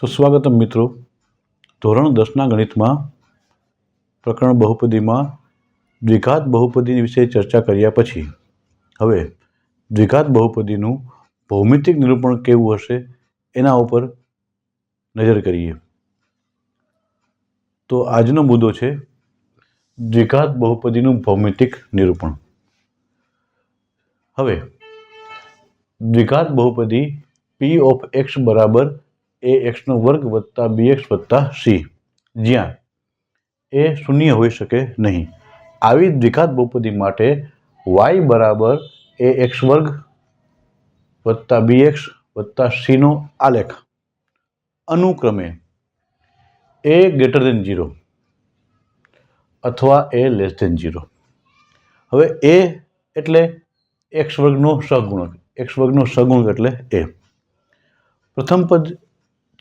સુસ્વાગતમ મિત્રો. ધોરણ દસના ગણિતમાં પ્રકરણ બહુપદીમાં દ્વિઘાત બહુપદી વિશે ચર્ચા કર્યા પછી હવે દ્વિઘાત બહુપદીનું ભૌમિતિક નિરૂપણ કેવું હશે એના ઉપર નજર કરીએ. તો આજનો મુદ્દો છે દ્વિઘાત બહુપદીનું ભૌમિતિક નિરૂપણ. હવે દ્વિઘાત બહુપદી પી ઓફ એક્સ બરાબર એ એક્સનો વર્ગ વત્તા બી એક્સ વત્તા સી. જ્યાં એ શૂન્ય હોઈ શકે નહીં. આવી દ્વિઘાત બહુપદી માટે વાય બરાબર એ એક્સ વર્ગ વત્તા બી એક્સ વત્તા સીનો આલેખ. અનુક્રમે એ ગ્રેટર દેન ઝીરો અથવા એ લેસ દેન ઝીરો. હવે એ એટલે એક્સ વર્ગનો સહગુણક. એક્સ વર્ગનો સહગુણક એટલે એ. પ્રથમ પદ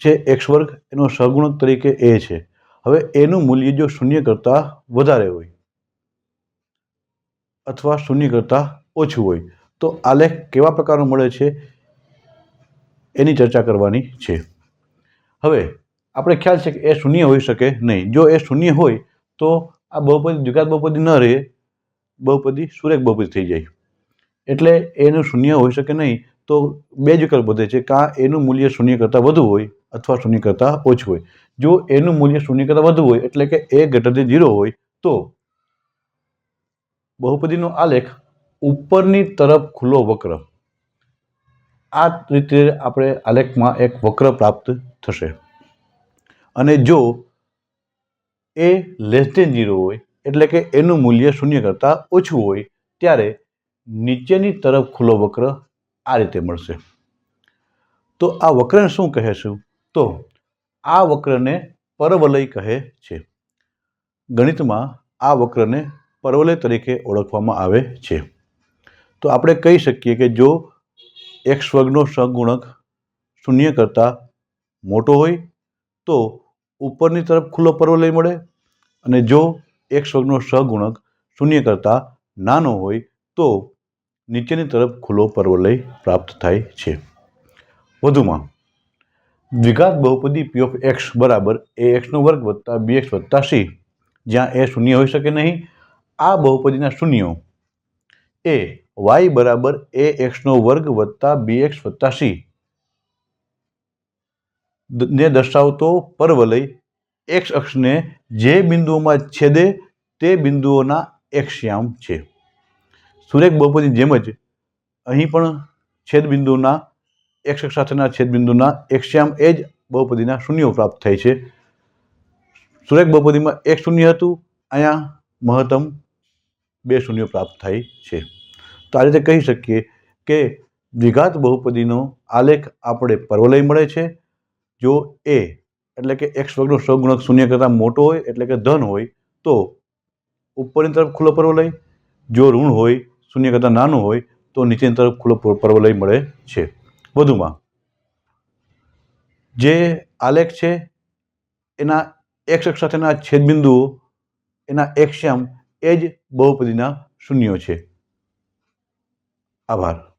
છે એક્સ વર્ગ એનો સહગુણક તરીકે એ છે. હવે એનું મૂલ્ય જો શૂન્ય કરતાં વધારે હોય અથવા શૂન્ય કરતાં ઓછું હોય, તો આલેખ કેવા પ્રકારનો મળે છે? એની ચર્ચા કરવાની છે. હવે આપણે ખ્યાલ છે કે એ શૂન્ય હોઈ શકે નહીં. જો એ શૂન્ય હોય, તો આ બહુપદી જુગાત બહુપદી ન રહે. બહુપદી સુરેખ બહુપદી થઈ જાય. એટલે એનું શૂન્ય હોઈ શકે નહીં. તો બે જ વિકલ્પ વધે છે. કાં એનું મૂલ્ય શૂન્ય કરતાં વધુ હોય અથવા શૂન્ય કરતાં ઓછું હોય. જો એનું મૂલ્ય શૂન્ય કરતાં વધુ હોય, એટલે કે એ ગ્રેટર દેન ઝીરો હોય, તો બહુપદીનો આલેખ ઉપરની તરફ ખુલ્લો વક્ર. આ રીતે આપણે આલેખમાં એક વક્ર પ્રાપ્ત થશે. અને જો એ લેસ દેન ઝીરો હોય, એટલે કે એનું મૂલ્ય શૂન્ય કરતાં ઓછું હોય, ત્યારે નીચેની તરફ ખુલ્લો વક્ર આ રીતે મળશે. તો આ વક્રને શું કહેશું? તો આ વક્રને પરવલય કહે છે. ગણિતમાં આ વક્રને પરવલય તરીકે ઓળખવામાં આવે છે. તો આપણે કહી શકીએ કે જો એક્સ વર્ગનો સહગુણક શૂન્ય કરતાં મોટો હોય, તો ઉપરની તરફ ખુલ્લો પરવલય મળે અને જો એક્સ વર્ગનો સહગુણક શૂન્ય કરતાં નાનો હોય, તો નીચેની તરફ ખુલ્લો પરવલય પ્રાપ્ત થાય છે. વધુમાં દ્વિઘાત બહુપદી પી ઓફ એક્સ બરાબર એ એક્સનો વર્ગ વત્તા બી એક્સ વત્તા સી જ્યાં એ શૂન્ય હોઈ શકે નહીં. આ બહુપદીના શૂન્યો એ વાય બરાબર એ એક્સનો વર્ગ વત્તા બી એક્સ વત્તા સી ને દર્શાવતો પરવલય એક્સ અક્ષને જે બિંદુઓમાં છેદે તે બિંદુઓના એક્સ્યામ છે. સુરેખ બહુપદીની જેમ જ અહીં પણ છેદબિંદુના એક્સ અક્ષ સાથેના છેદબિંદુના એક્સ્યામ એ જ બહુપદીના શૂન્યો પ્રાપ્ત થાય છે. સુરેખ બહુપદીમાં એક શૂન્ય હતું, અહીંયા મહત્તમ બે શૂન્યો પ્રાપ્ત થાય છે. તો આ રીતે કહી શકીએ કે દ્વિઘાત બહુપદીનો આલેખ આપણે પરવલય મળે છે. જો એ એટલે કે એક્સ વર્ગનો સ્વગુણક શૂન્ય કરતાં મોટો હોય એટલે કે ધન હોય, તો ઉપરની તરફ ખુલ્લો પરવલય. જો ઋણ હોય, શૂન્ય કરતાં નાનું હોય, તો નીચેની તરફ ખુલ્લો પરવલય મળે છે. વધુમાં. જે આલેખ છે, એના એક્સ અક્ષ સાથેના છેદબિંદુઓ એના એક્સ્યામ એ જ બહુપદીના શૂન્યો છે. આભાર.